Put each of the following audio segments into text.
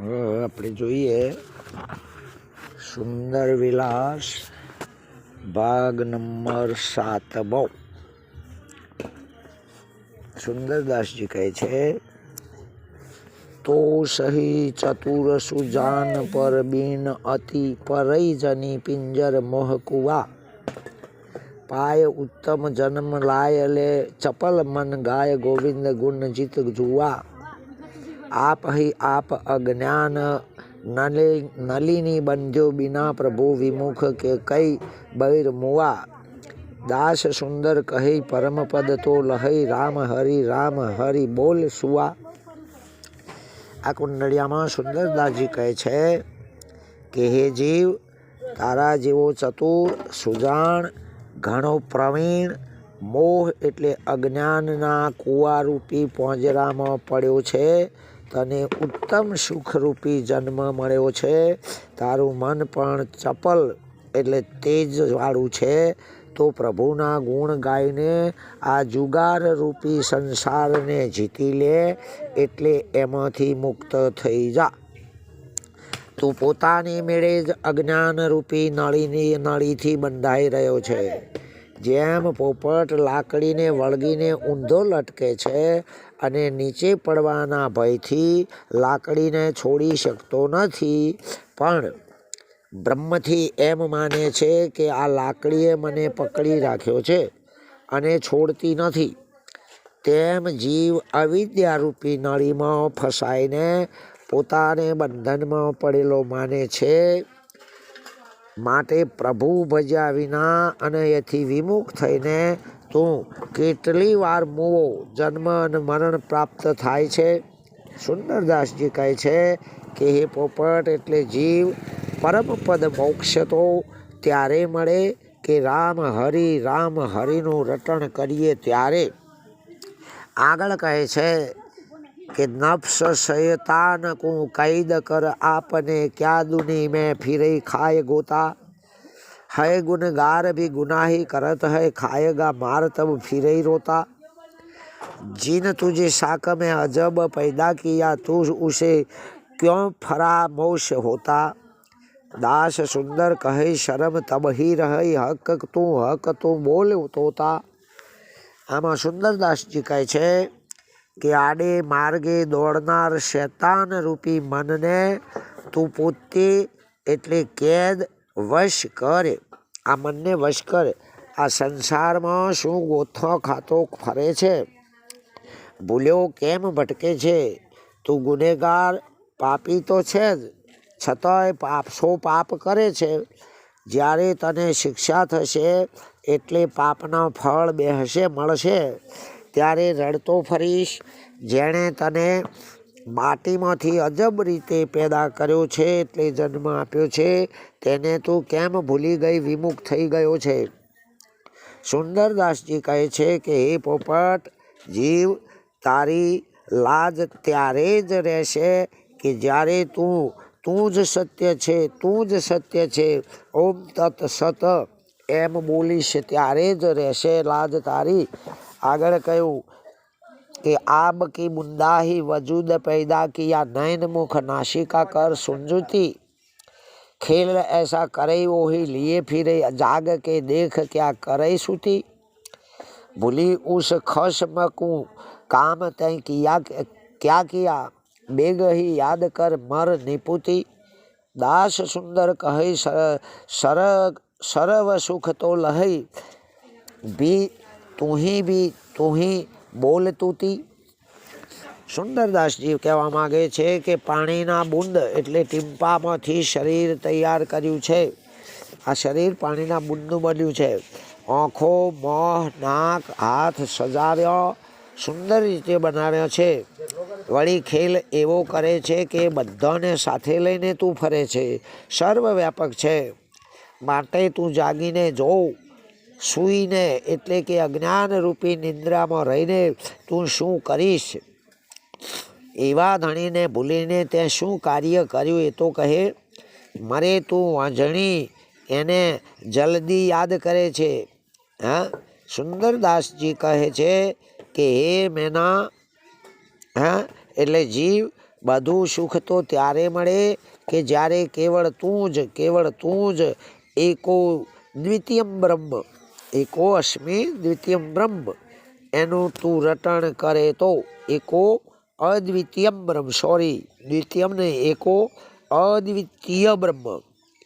આપણે જોઈએ સુંદર વિલાસ ભાગ નંબર સાત બહુ સુંદરદાસજી કહે છે, તો સહી ચતુર સુજાન પર બિન અતિ પરઈ જની પિંજર મોહકુવા. પાય ઉત્તમ જન્મ લાય લે ચપલ મન ગાય ગોવિંદ ગુણ જીત જુવા. આપ હી આપ અજ્ઞાન નલી નલિની બનજો બિના પ્રભુ વિમુખ કે કઈ બૈર મુવા. દાસ સુંદર કહી પરમપદ તો લહઈ રામ હરિ રામ હરિ બોલ સુવા. આ કુંડળિયામાં સુંદરદાસજી કહે છે કે હે જીવ, તારા જેવો ચતુર, સુજાણ, ઘણો પ્રવીણ, મોહ એટલે અજ્ઞાનના કુવારૂપી પોંજરામાં પડ્યો છે. તને ઉત્તમ સુખરૂપી જન્મ મળ્યો છે. તારું મન પણ ચપલ એટલે તેજવાળું છે. તો પ્રભુના ગુણ ગાઈને આ જુગાર રૂપી સંસારને જીતી લે એટલે એમાંથી મુક્ત થઈ જા. તું પોતાની મેળે જ અજ્ઞાન રૂપી નળીની નળીથી બંધાઈ રહ્યો છે. જેમ પોપટ લાકડીને વળગીને ઊંધો લટકે છે અને નીચે પડવાના ભયથી લાકડીને છોડી શકતો નથી. પણ બ્રહ્મથી એમ માને છે કે આ લાકડીએ મને પકડી રાખ્યો છે અને છોડતી નથી. તેમ જીવ અવિદ્યારૂપી નળીમાં ફસાઈને પોતાને બંધનમાં પડેલો માને છે. માટે પ્રભુ ભજ્યા વિના અને એથી વિમુખ થઈને તું કેટલી વાર મૂવો, જન્મ અને મરણ પ્રાપ્ત થાય છે? સુંદરદાસજી કહે છે કે, હે પોપટ, એટલે જીવ પરમપદ મોક્ષ તો ત્યારે મળે કે રામ હરિ, રામ હરિનું રટણ કરીએ ત્યારે. આગળ કહે છે કે, નફ્સ સયતાન કું કૈદ કર આપને ક્યાં દુની મેં ફિરે ખાય ગોતા? है गुनगार भी गुनाही करत है खाएगा मार तब फिरे रोता जिन तुझे शाक में अजब पैदा किया तू उसे क्यों फरामोश होता दास सुंदर कहे शर्म तब ही रही हक तू हक तू बोल तोता આમાં સુંદરદાસજી કહે છે કે આડે માર્ગે દોડનાર શૈતાન રૂપી મનને તું પોતે એટલે કેદ વશ કરે. આ મનને વશ કરે. આ સંસારમાં શું ગોથો ખાતો ફરે છે? ભૂલ્યો કેમ ભટકે છે? તું ગુનેગાર, પાપી તો છે જ. છતાંય પાપ સો પાપ કરે છે? જ્યારે તને શિક્ષા થશે, એટલે પાપના ફળ બેહશે, મળશે. ત્યારે રડતો ફરીશ. જેણે તને માટીમાંથી અજબ રીતે પેદા કર્યો છે, એટલે જન્મ આપ્યો છે. તેને તું કેમ ભૂલી ગઈ, વિમુખ થઈ ગયો છે? સુંદરદાસજી કહે છે કે, હે પોપટ, જીવ તારી લાજ ત્યારે જ રહેશે કે જ્યારે તું તું જ સત્ય છે, તું જ સત્ય છે. ઓમ તત સત, એમ બોલીશ ત્યારે જ રહેશે. લાજ તારી. આગળ કહ્યું कि आब की बुंदा ही वजूद पैदा किया नैन मुख नाशिका कर सुंजुती खेल ऐसा करे वो ही लिए फिरे जाग के देख क्या करे सुती भूली उस खस्म को काम तय किया क्या किया बेग ही याद कर मर निपुती दास सुंदर कहे सर सर सरव सुख तो लहई भी તું ही भी તું ही બોલ તૂતી સુંદરદાસજી કહેવા માગે છે કે પાણીના બુંદ એટલે ટીમ્પામાંથી શરીર તૈયાર કર્યું છે. આ શરીર પાણીના બુંદનું બન્યું છે. આંખો, મોહ, નાક, હાથ સજાવ્યો, સુંદર રીતે બનાવ્યો છે. વળી ખેલ એવો કરે છે કે બધાને સાથે લઈને તું ફરે છે. સર્વવ્યાપક છે. માટે તું જાગીને જોઉં. સૂઈને એટલે કે અજ્ઞાન રૂપી નિંદ્રામાં રહીને તું શું કરીશ? એવા ધણીને ભૂલીને તે શું કાર્ય કર્યું એ તો કહે, મરે તું વાંઝણી, એને જલ્દી યાદ કરે છે. હા? સુંદરદાસજી કહે છે કે, હે મેના, હા? એટલે જીવ બધું સુખ તો ત્યારે મળે કે જ્યારે કેવળ તું જ, કેવળ તું જ એકો દ્વિતીયમ બ્રહ્મ. એકો અશ્મી, દ્વિતીયમ બ્રહ્મ. એનું તું રટણ કરે તો એકો અદ્વિતીયમ બ્રહ્મ. સોરી દ્વિતીયમ ને એકો અદ્વિતીય બ્રહ્મ.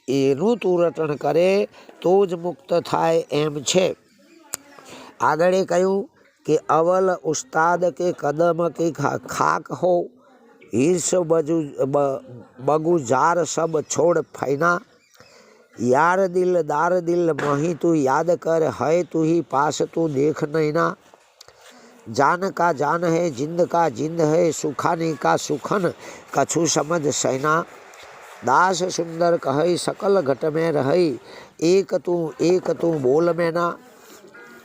એનું તું રટણ કરે તો જ મુક્ત થાય એમ છે. આગળ એ કહ્યું કે અવલ ઉસ્તાદ કે કદમ કે ખાક હો. હિર્ષ બજુ બગુજાર સબ છોડ ફૈના. યાર દિલ દાર દિલ માહી તું યાદ કર હૈ તું હિ પાસ તું દેખ નૈના. જાન કા જાન હૈ, જિંદ કા જિંદ હૈ, સુખાની કા સુખન, કછુ સમજ સૈના. દાસ સુંદર કહી સકલ ઘટ મેં રહી, એક તું એક તું બોલ મેના.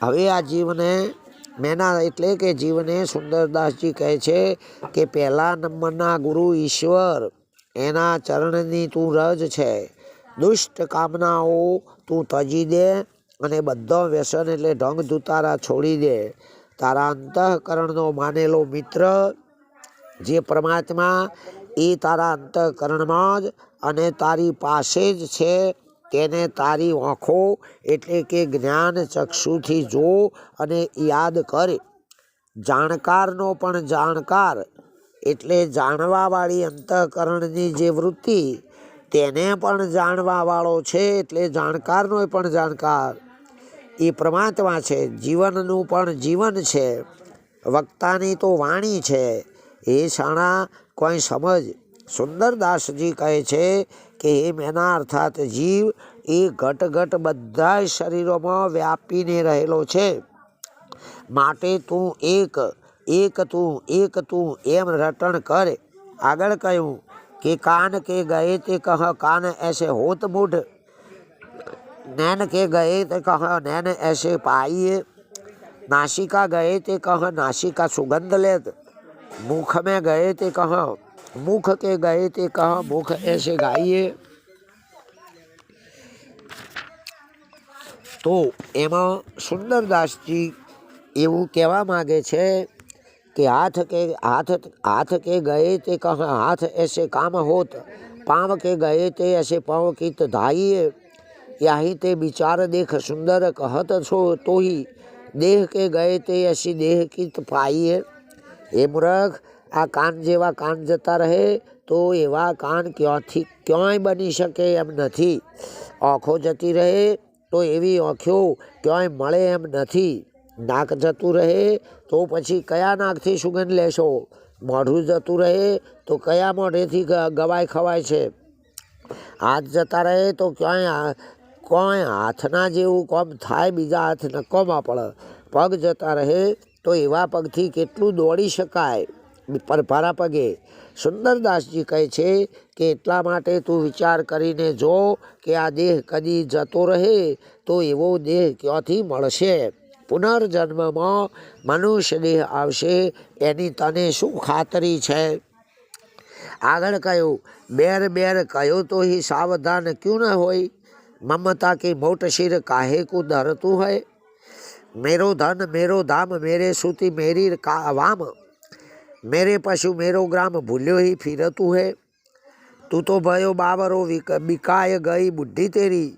હવે આ જીવને, મેના એટલે કે જીવને સુંદરદાસજી કહે છે કે પહેલા નંબરના ગુરુ ઈશ્વર, એના ચરણની તું રજ છે. દુષ્ટ કામનાઓ તું તજી દે અને બધો વ્યસન એટલે ઢંગ ધુતારા છોડી દે. તારા અંતઃકરણનો માનેલો મિત્ર, જે પરમાત્મા, એ તારા અંતઃકરણમાં જ અને તારી પાસે જ છે, તેને તારી આંખો એટલે કે જ્ઞાન ચક્ષુથી જો અને યાદ કરે. જાણકારનો પણ જાણકાર એટલે જાણવાવાળી અંતઃકરણની જે વૃત્તિ તેને પણ જાણવાવાળો છે એટલે જાણકારનો પણ જાણકાર. એ પરમાત્મા છે, જીવનનું પણ જીવન છે. વક્તાની તો વાણી છે. એ શાણા કોઈ સમજ? સુંદરદાસજી કહે છે કે એ મેના અર્થાત જીવ, એ ઘટ ઘટ બધા શરીરોમાં વ્યાપીને રહેલો છે. માટે તું એક એક તું એક તું એમ રટણ કરે. આગળ કહ્યું કે કાન કે ગયે તે કહ કાન એસે હોત મૂઢ नैन के गए ते कह नैन ऐसे पाइए नासिका गए ते कह नासिका सुगंध लेत मुख में गए ते कह मुख के गए ते कह मुख ऐसे गाइए તો એમાં સુંદરદાસજી એવું કહેવા માગે છે કે હાથ કે હાથ હાથ કે ગયે તે કહ હાથ ऐसे काम होत पाँव के गए ते ऐसे पाँव की धाइए याही ते विचार देख सुंदर कहत छो तो ही देह के गए ते ऐसी देह की पाइए એ મૂર્ખ આ કાન જેવા કાન જતા રહે તો એવા કાન ક્યાંથી ક્યાંય બની શકે એમ નથી આંખો જતી રહે તો એવી આંખો ક્યાંય મળે એમ નથી નાક જતું રહે તો પછી કયા નાકથી સુગંધ લેશો? મોઢું જતું રહે તો કયા મોઢેથી ગવાય ખવાય છે? હાથ જતા રહે તો ક્યાંય કોઈ હાથના જેવું કોમ થાય, બીજા હાથ નકોમાં પડે પગ જતા રહે તો એવા પગથી કેટલું દોડી શકાય? પરભારા પગે. સુંદરદાસજી કહે છે કે એટલા માટે તું વિચાર કરીને જો કે આ દેહ કદી જતો રહે તો એવો દેહ ક્યાંથી મળશે? પુનર્જન્મમાં મનુષ્ય દેહ આવશે, એની તને શું ખાતરી છે? આગળ કહ્યું, બેર બેર કહ્યો તો હિ સાવધાન ક્યું ન હોય? મમતા કે મોટ શિર કાહે કુ ધરતું હૈ મેરો ધન, મેરો ધામ, મેરે સુતી મેરી વામ. મેરે પશુ, મેરો ગ્રામ ભૂલ્યો હિ ફિરતું હૈ. તું તો ભયો બાવરો બિકાય ગઈ બુદ્ધિ તેરી.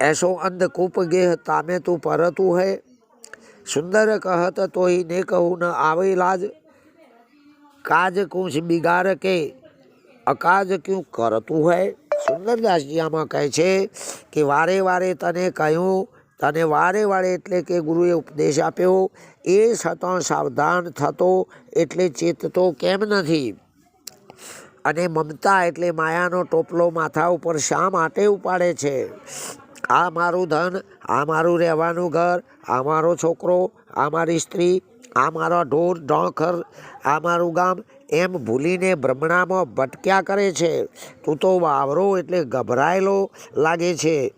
એસો અંધ કૂપ ગેહ તામે તું પરતું હૈ. સુંદર કહત તોય ને કહું ને આવેલા જ કાજ કુંશ બિગાર કે અકાજ ક્યું કરતું હોય સુંદરદાસજી આમાં કહે છે કે વારે વારે તને કહ્યું, તને વારે વારે એટલે કે ગુરુએ ઉપદેશ આપ્યો, એ છતાં સાવધાન થતો એટલે ચેતતો કેમ નથી? અને મમતા એટલે માયાનો ટોપલો માથા ઉપર શા માટે ઉપાડે છે? આ મારું ધન, આ મારું રહેવાનું ઘર, આ મારો છોકરો, આ મારી સ્ત્રી, આ મારા ઢોર, ઢોંખર, આ મારું ગામ એમ ભૂલીને ભ્રમણામાં ભટક્યા કરે છે. તું તો વાવરો એટલે ગભરાયેલો લાગે છે.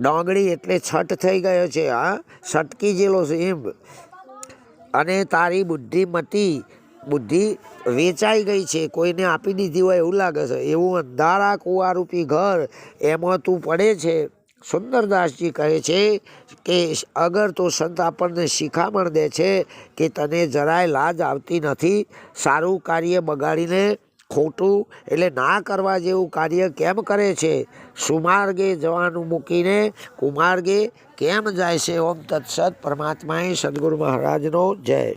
ડોંગળી એટલે છઠ થઈ ગયો છે, હા? છટકી જેલો છે એમ. અને તારી બુદ્ધિમતી બુદ્ધિ વેચાઈ ગઈ છે, કોઈને આપી દીધી હોય એવું લાગે છે. એવું અંધારા કુવારૂપી ઘર એમાં તું પડે છે. સુંદરદાસજી કહે છે કે અગર તો સંત આપણને શિખામણ દે છે કે તને જરાય લાજ આવતી નથી, સારું કાર્ય બગાડીને ખોટું એટલે ના કરવા જેવું કાર્ય કેમ કરે છે? સુમાર્ગે જવાનું મૂકીને કુમાર્ગે કેમ જાય છે? ઓમ તત્સત પરમાત્માએ સદગુરુ મહારાજનો જય.